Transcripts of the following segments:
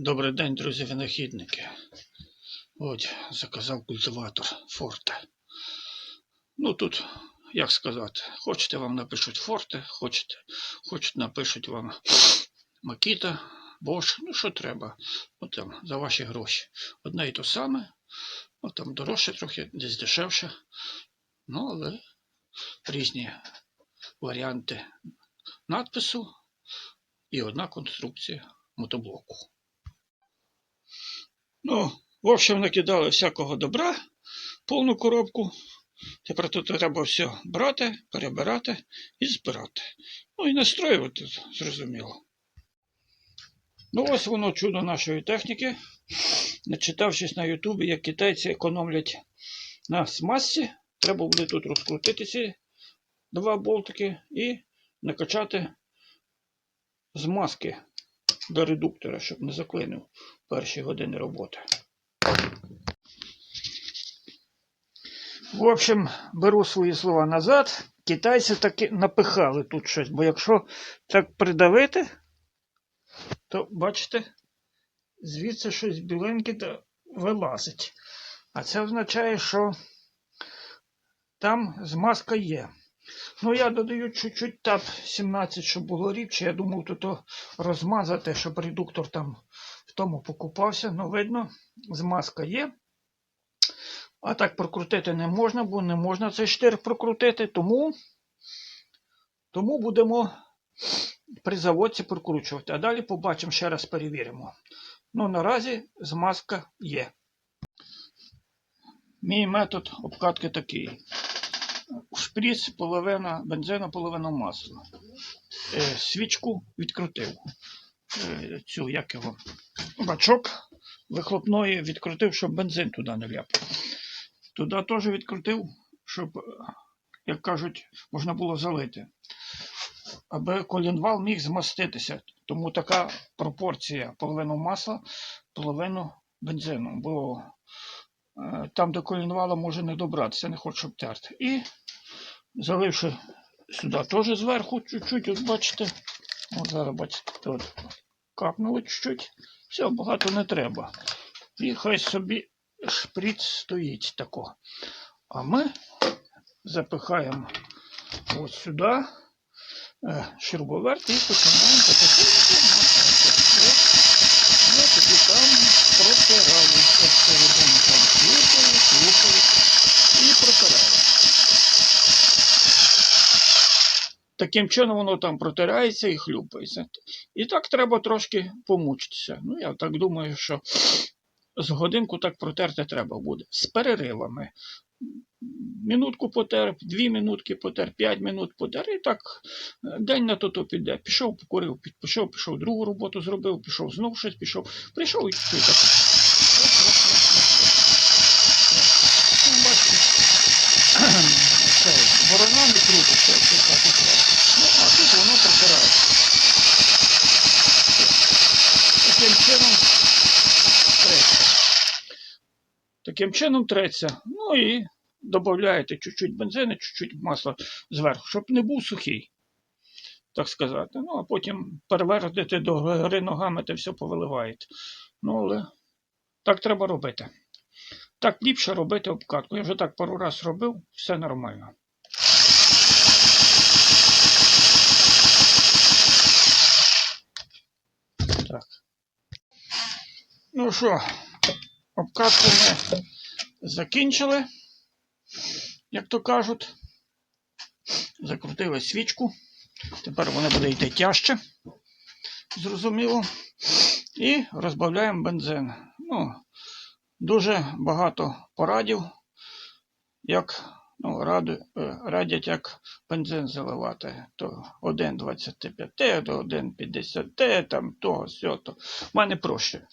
Добрий день, друзі винахідники. От, заказав культиватор Форте. Ну тут, як сказати, хочете вам напишуть Форте, хочете, хочете напишуть вам Макіта, Бош, ну що треба. От там, за ваші гроші. Одне і то саме, от там дорожче трохи, десь дешевше. Ну, але різні варіанти надпису і одна конструкція мотоблоку. Ну, в общем, накидали всякого добра, повну коробку. Тепер тут треба все брати, перебирати і збирати. Ну і настроювати, зрозуміло. Ну, ось воно чудо нашої техніки. Начитавшись на Ютубі, як китайці економлять на смазці, треба буде тут розкрутити ці два болтики і накачати змазки до редуктора, щоб не заклинив перші години роботи. В общем, беру свої слова назад. Китайці таки напихали тут щось, бо якщо так придавити, то бачите, звідси щось біленьке та вилазить. А це означає, що там змазка є. Ну, я додаю чуть-чуть тап 17, щоб було рідше. Я думав, то розмазати, щоб редуктор там тому покупався. Ну, видно, змазка є. А так прокрутити не можна, бо не можна цей штир прокрутити. Тому, тому будемо при заводці прокручувати. А далі побачимо, ще раз перевіримо. Ну, наразі змазка є. Мій метод обкатки такий шприц, половина бензину, половина масла. Е, свічку відкрутив. Е, цю як його, бачок вихлопної відкрутив, щоб бензин туди не ляпав. Туди теж відкрутив, щоб, як кажуть, можна було залити. Аби колінвал міг змаститися. Тому така пропорція половину масла, половину бензину. Бо е, там до колінвала може не добратися, не хочу щоб терти. І заливши сюди теж зверху чуть-чуть, от бачите. От зараз бачите, тут капнуло чуть-чуть. Все, багато не треба. І хай собі шприц стоїть тако. А ми запихаємо ось сюди е, шуруповерт і починаємо потихеньку Ось, Ми тоді там протирали Таким чином воно там протирається і хлюпається. І так треба трошки помучитися. Ну, я так думаю, що з годинку так протерти треба буде. З переривами. Минутку потер, дві минутки потер, п'ять минут потер. І так день на то то піде. Пішов, покурив, пішов, пішов, другу роботу зробив, пішов, знов щось пішов, прийшов і. Так. Ну, бачите, це, Ворона не крутиться, як це так і. Ну, а тут воно протирає. Таким чином треться. Таким чином треться. Ну і додаєте чуть-чуть бензину, чуть-чуть масла зверху, щоб не був сухий. Так сказати. Ну, а потім перевернете до гори ногами та все повиливаєте. Ну, але так треба робити. Так ліпше робити обкатку. Я вже так пару разів робив, все нормально. Так. Ну що, обкатку ми закінчили, як то кажуть. Закрутили свічку. Тепер вона буде йти тяжче. Зрозуміло. І розбавляємо бензин. Ну, дуже багато порадів, як ну, раду, е, радять, як бензин заливати. То 1,25, то 1,50, там того, сього. То. В мене проще.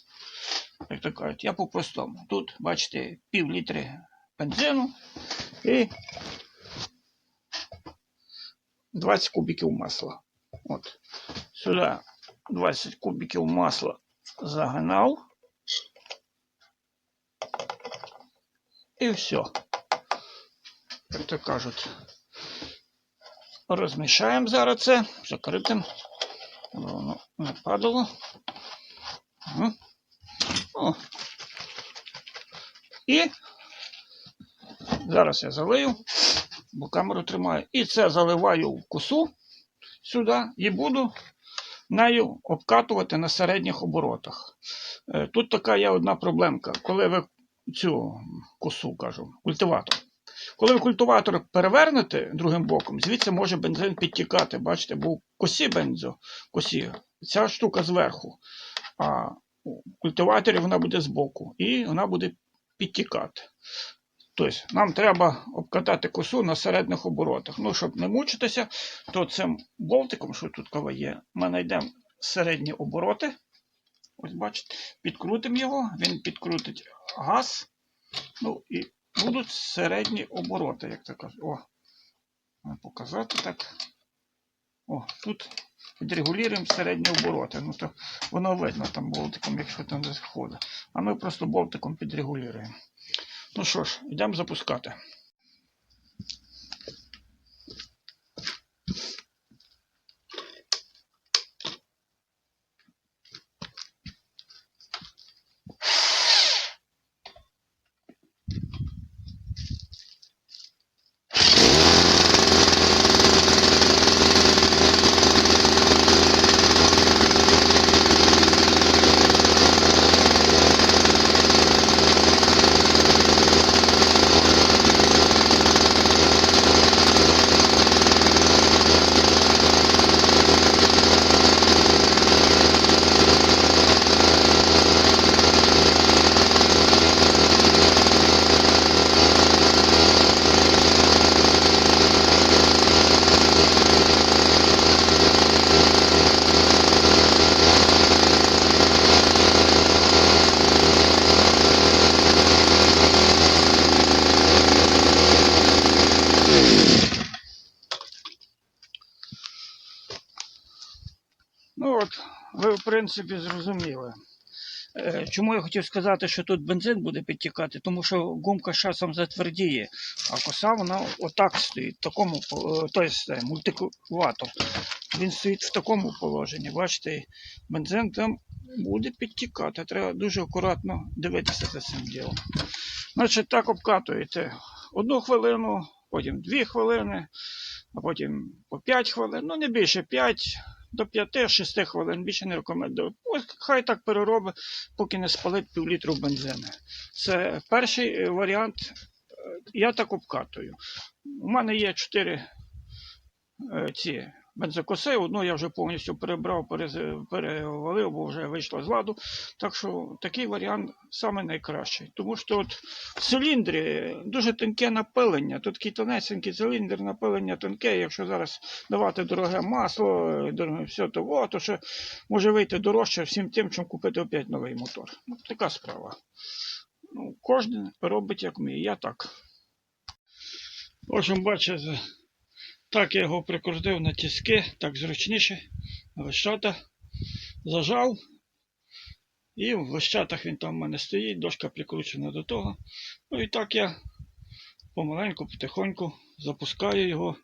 Як то кажуть, я по-простому. Тут, бачите, пів літри бензину і 20 кубиків масла. От. Сюди 20 кубиків масла загнав. І все. Як то кажуть, розмішаємо зараз це закритим. Воно не падало. О. І зараз я залию, бо камеру тримаю. І це заливаю в косу сюди і буду нею обкатувати на середніх оборотах. Е, Тут така є одна проблемка. Коли ви цю косу кажу, культиватор. Коли ви культиватор перевернете другим боком, звідси може бензин підтікати. Бачите, бо косі бензо, косі, ця штука зверху, а у культиваторі вона буде збоку і вона буде підтікати. Тобто нам треба обкатати косу на середніх оборотах. Ну, щоб не мучитися, то цим болтиком, що тут кава є, ми знайдемо середні обороти. Ось бачите, підкрутимо його, він підкрутить газ. Ну і будуть середні обороти, як то кажуть. О, показати так. О, тут відрегулюємо середні обороти. Ну то воно видно там болтиком, якщо там не сходить. А ми просто болтиком підрегулюємо. Ну що ж, йдемо запускати. Ну от, ви в принципі зрозуміли. Е, Чому я хотів сказати, що тут бензин буде підтікати? Тому що гумка з часом затвердіє, а коса вона отак стоїть, в такому, е, тобто мультикулятор. Він стоїть в такому положенні. Бачите, бензин там буде підтікати. Треба дуже акуратно дивитися за цим ділом. Значить, так обкатуєте одну хвилину, потім дві хвилини, а потім по 5 хвилин, ну не більше 5 до 5-6 хвилин, більше не рекомендую. Ось хай так переробить, поки не спалить півлітру бензину. Це перший е, варіант. Е, Я так обкатую. У мене є 4 ці бензокоси, одну я вже повністю перебрав, перевалив, бо вже вийшло з ладу. Так що такий варіант саме найкращий. Тому що от в циліндрі дуже тонке напилення. Тут такий тонесенький циліндр, напилення тонке. Якщо зараз давати дороге масло, дороге все то, о, то ще може вийти дорожче всім тим, чим купити опять новий мотор. Ну, така справа. Ну, кожен робить як вміє. Я так. В общем, бачите, так я його прикрутив на тіски, так зручніше. Вищата зажав. І в вищатах він там в мене стоїть, дошка прикручена до того. Ну і так я помаленьку, потихоньку запускаю його,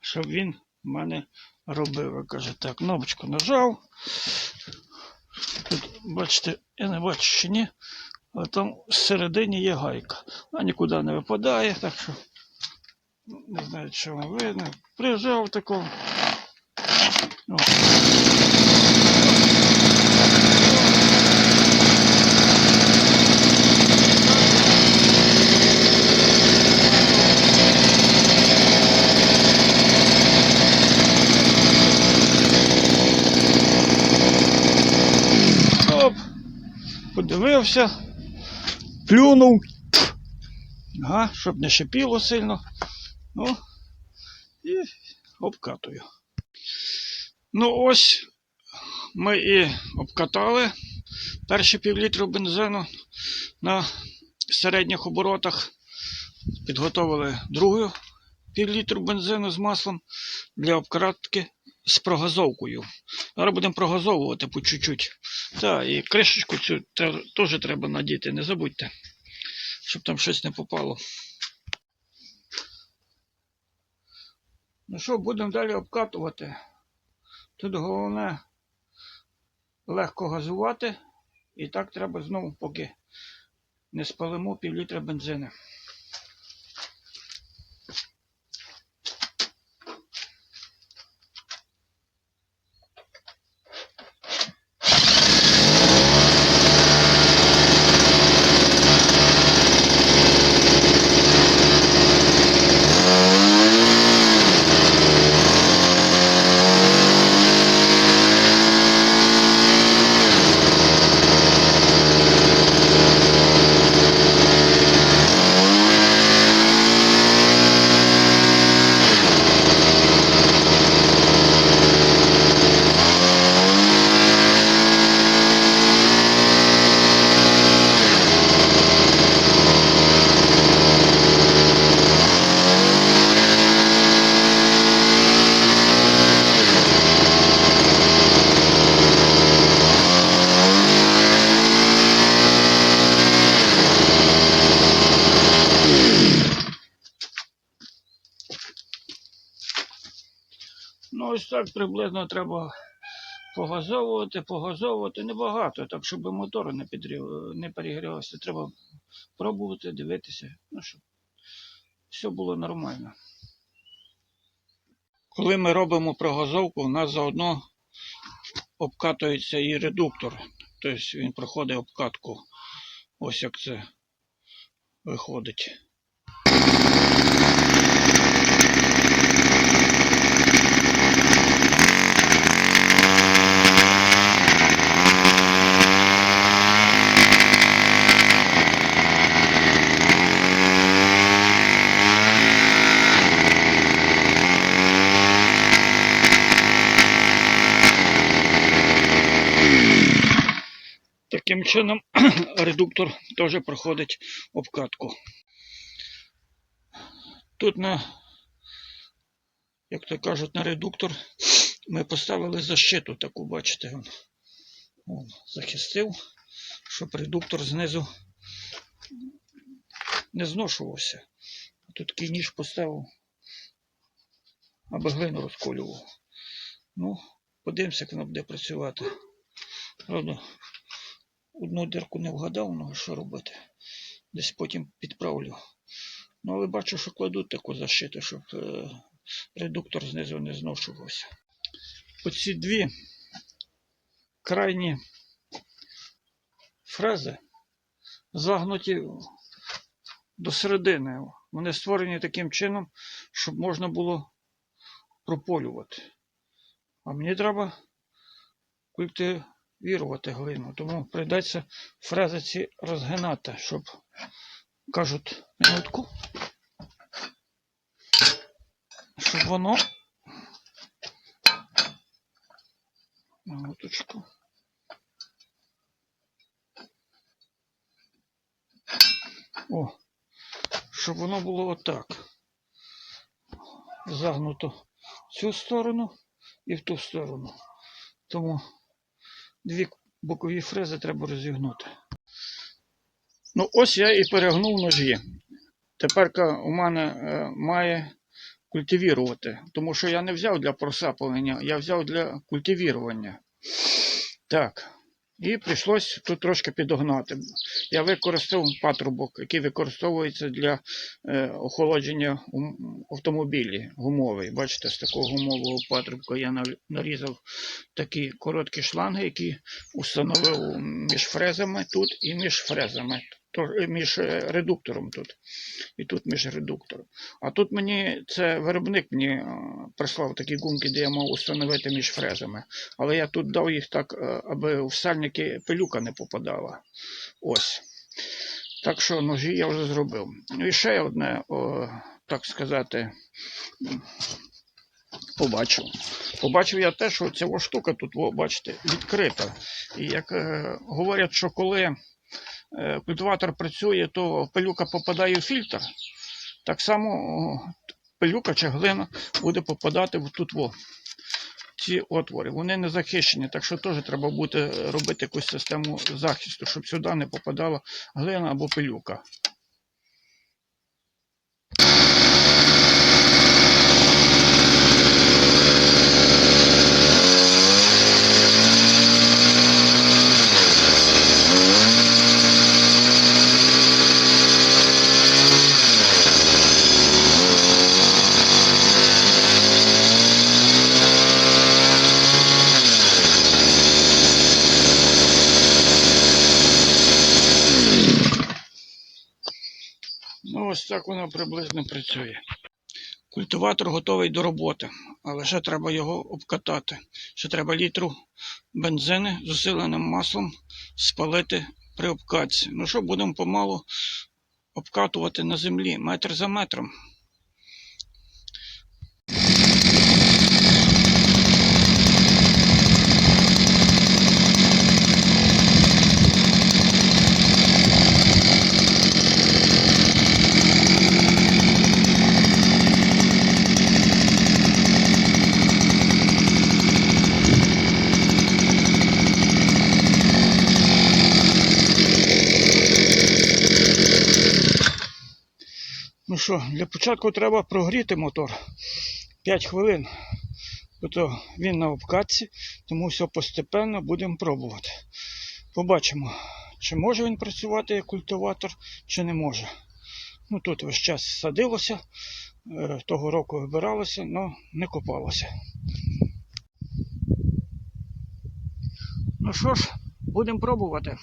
щоб він в мене робив. Я каже, так, кнопочку нажав. Тут, бачите, я не бачу чи ні, але там всередині є гайка. Вона нікуди не випадає, так що не знаю, вам видно. Прижав таку. О. Оп. Подивився, плюнув. Ага, щоб не шипіло сильно. Ну, і обкатую. Ну, ось ми і обкатали перші півлітру бензину на середніх оборотах. Підготовили другу півлітру бензину з маслом для обкатки з прогазовкою. Зараз будемо прогазовувати по чуть-чуть. Так, і кришечку цю теж треба надіти, не забудьте, щоб там щось не попало. Ну що, будемо далі обкатувати. Тут головне легко газувати І так треба знову, поки не спалимо пів літра бензину. Так приблизно треба погазовувати, погазовувати небагато, так щоб мотор не, підрів, не перегрівався. Треба пробувати, дивитися, ну, щоб все було нормально. Коли ми робимо прогазовку, у нас заодно обкатується і редуктор. Тобто він проходить обкатку. Ось як це виходить. Таким чином редуктор теж проходить обкатку. Тут на, як то кажуть, на редуктор ми поставили защиту таку, бачите, он, захистив, щоб редуктор знизу не зношувався. Тут такий ніж поставив, аби глину розколював. Ну, подивимося, як воно буде працювати. Правда, одну дирку не вгадав, ну що робити. Десь потім підправлю. Ну, але бачу, що кладуть таку защиту, щоб е, редуктор знизу не зношувався. Оці дві крайні фрези загнуті до середини. Вони створені таким чином, щоб можна було прополювати. А мені треба культивірувати глину, тому прийдеться фрези ці розгинати, щоб, кажуть, минутку, щоб воно. Минуточку. О, щоб воно було отак. Загнуто в цю сторону і в ту сторону. Тому дві бокові фрези треба розігнути. Ну, ось я і перегнув ножі. Тепер у мене е, має культивірувати, тому що я не взяв для просапування, я взяв для культивірування. Так. І прийшлось тут трошки підогнати. Я використав патрубок, який використовується для е, охолодження автомобілі гумовий. Бачите, з такого гумового патрубка я нарізав такі короткі шланги, які установив між фрезами тут і між фрезами. Е, між е, редуктором тут. І тут між редуктором. А тут мені це виробник мені е, прислав такі гумки, де я мав установити між фрезами. Але я тут дав їх так, аби в сальники пилюка не попадала. Ось. Так що ножі я вже зробив. Ну і ще одне, о, так сказати, побачив. Побачив я те, що ця штука тут, бачите, відкрита. І як е, говорять, що коли культиватор працює, то пилюка попадає в фільтр. Так само пилюка чи глина буде попадати в тут во, ці отвори. Вони не захищені, так що теж треба буде робити якусь систему захисту, щоб сюди не попадала глина або пилюка. Ось так воно приблизно працює. Культиватор готовий до роботи, але ще треба його обкатати. Ще треба літру бензини з усиленим маслом спалити при обкатці. Ну що, будемо помалу обкатувати на землі, метр за метром. Що, для початку треба прогріти мотор 5 хвилин. Бо він на обкатці, тому все постепенно будемо пробувати. Побачимо, чи може він працювати як культиватор, чи не може. Ну тут весь час садилося, е, того року вибиралося, але не копалося. Ну що ж, будемо пробувати.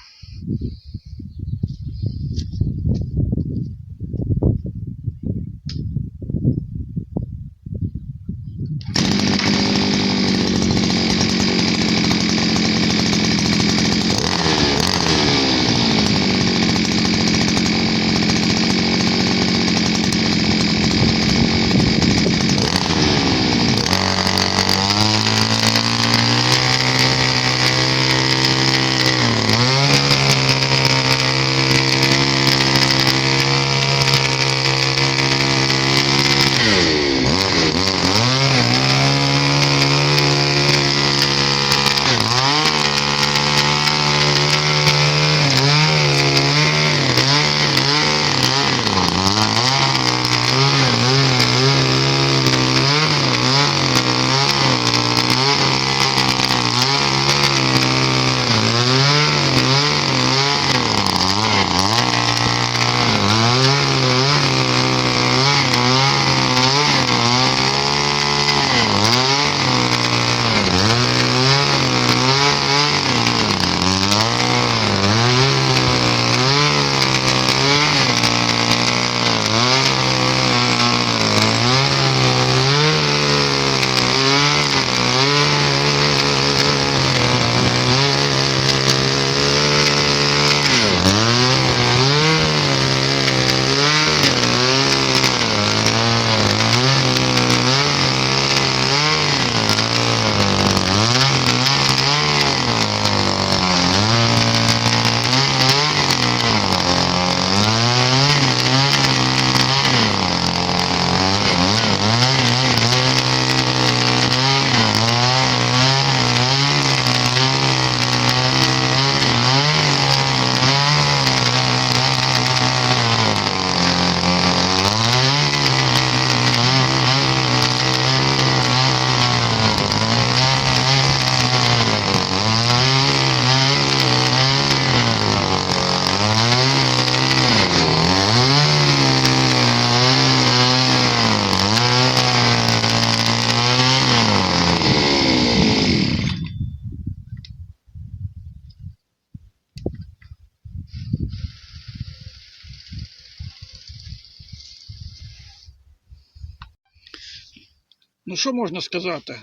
Що можна сказати?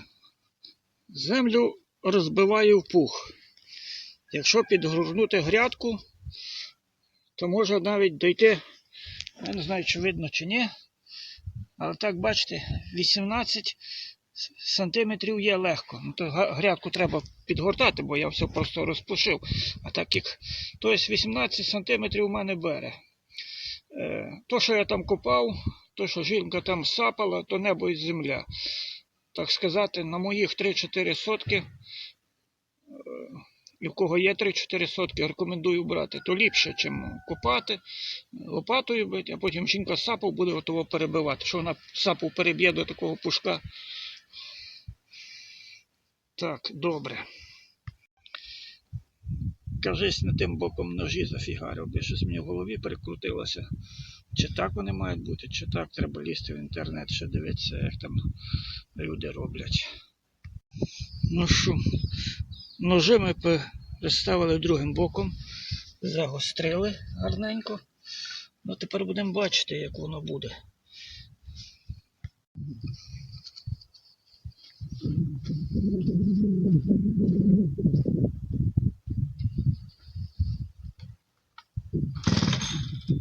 Землю розбиває в пух. Якщо підгорнути грядку, то може навіть дойти, я не знаю, чи видно чи ні, але так бачите, 18 сантиметрів є легко. Ну, то грядку треба підгортати, бо я все просто розпушив. А так як тобто 18 сантиметрів у мене бере. Е, То, що я там копав, то, що жінка там сапала, то небо і земля. Так сказати, на моїх 3-4 сотки, е, і в кого є 3-4 сотки, рекомендую брати, то ліпше, ніж копати, лопатою бити, а потім жінка сапав буде готово перебивати. Що вона сапу переб'є до такого пушка. Так, добре. Кажись не тим боком ножі зафігарив, де щось мені в голові перекрутилося. Чи так вони мають бути, чи так треба лізти в інтернет, ще дивитися, як там люди роблять. Ну що, ножи ми переставили другим боком, загострили гарненько. Ну, тепер будемо бачити, як воно буде. Що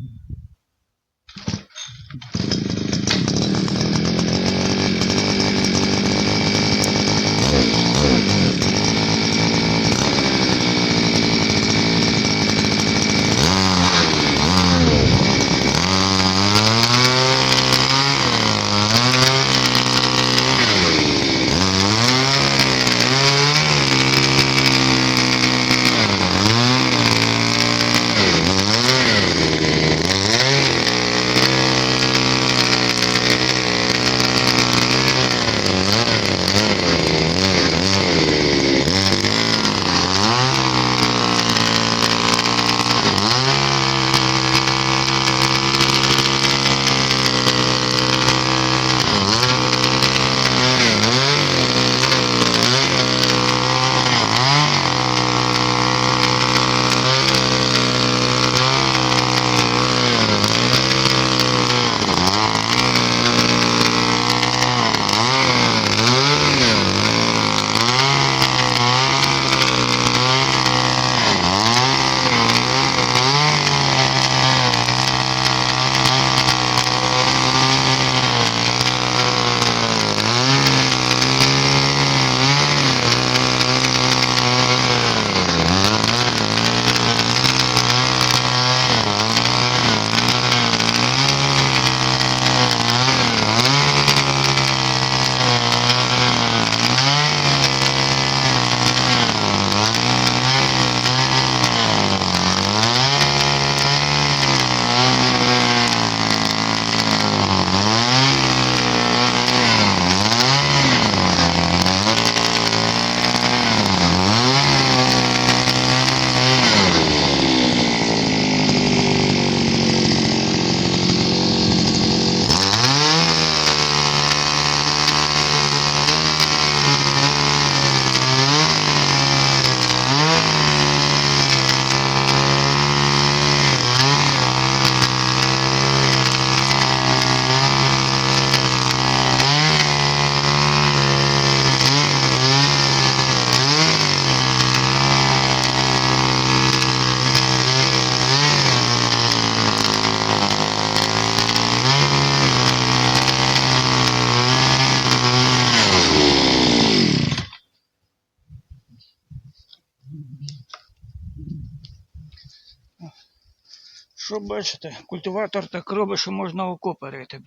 бачите, культиватор так робить, що можна око перейти.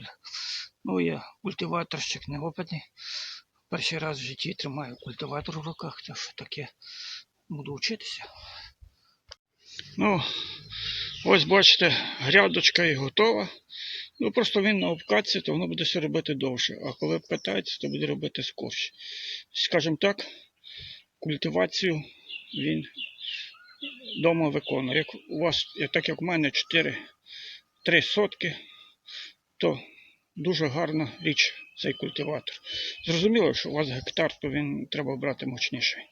Ну, я культиваторщик неопитний. Перший раз в житті тримаю культиватор в руках, то що таке буду вчитися. Ну, ось бачите, грядочка і готова. Ну, просто він на обкатці, то воно буде все робити довше. А коли обкатається, то буде робити скорше. Скажімо так, культивацію він вдома виконує. Як у вас, так як у мене 4 3 сотки, то дуже гарна річ цей культиватор. Зрозуміло, що у вас гектар, то він треба брати мощніший.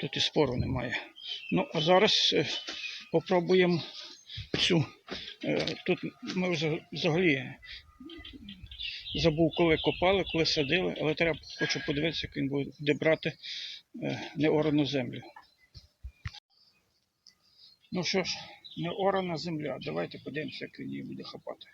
Тут і спору немає. Ну, а зараз е, попробуємо цю. Е, тут ми взагалі забув, коли копали, коли садили, але треба хочу подивитися, як він буде брати е, неорану землю. Ну що ж, не орана земля. Давайте подивимося, як він її буде хапати.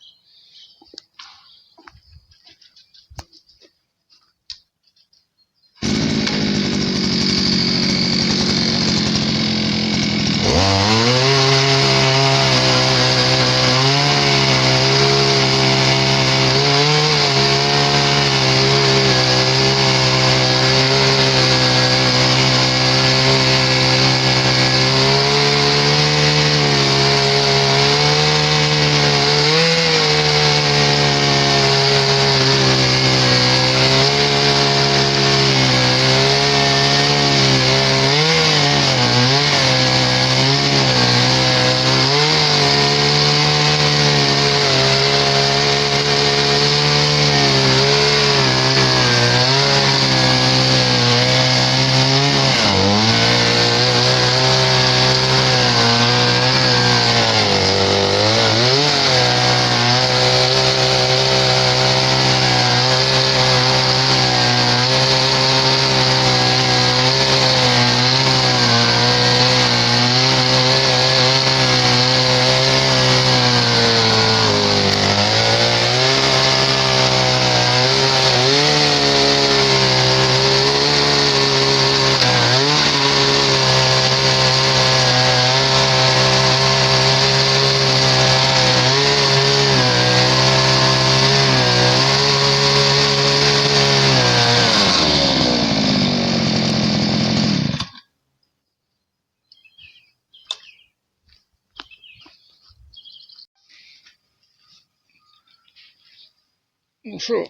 Ну що,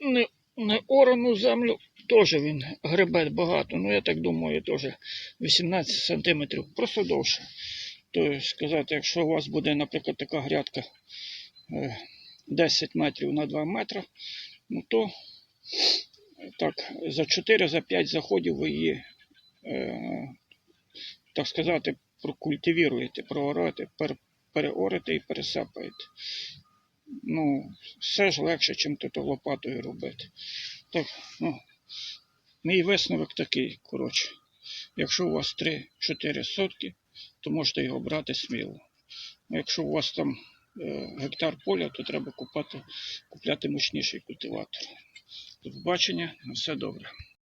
не, не орану землю теж він гребе багато. Ну, я так думаю, теж 18 сантиметрів, просто довше. Тобто сказати, якщо у вас буде, наприклад, така грядка е, 10 метрів на 2 метри, ну то е, так, за 4 за 5 заходів ви її, е, так сказати, прокультивіруєте, проорете, пер, переорете і пересапаєте. Ну, все ж легше, чим тут лопатою робити. Так, ну, мій висновок такий, коротше. Якщо у вас 3-4 сотки, то можете його брати сміло. Якщо у вас там е, гектар поля, то треба купати, купляти мощніший культиватор. До побачення, на все добре.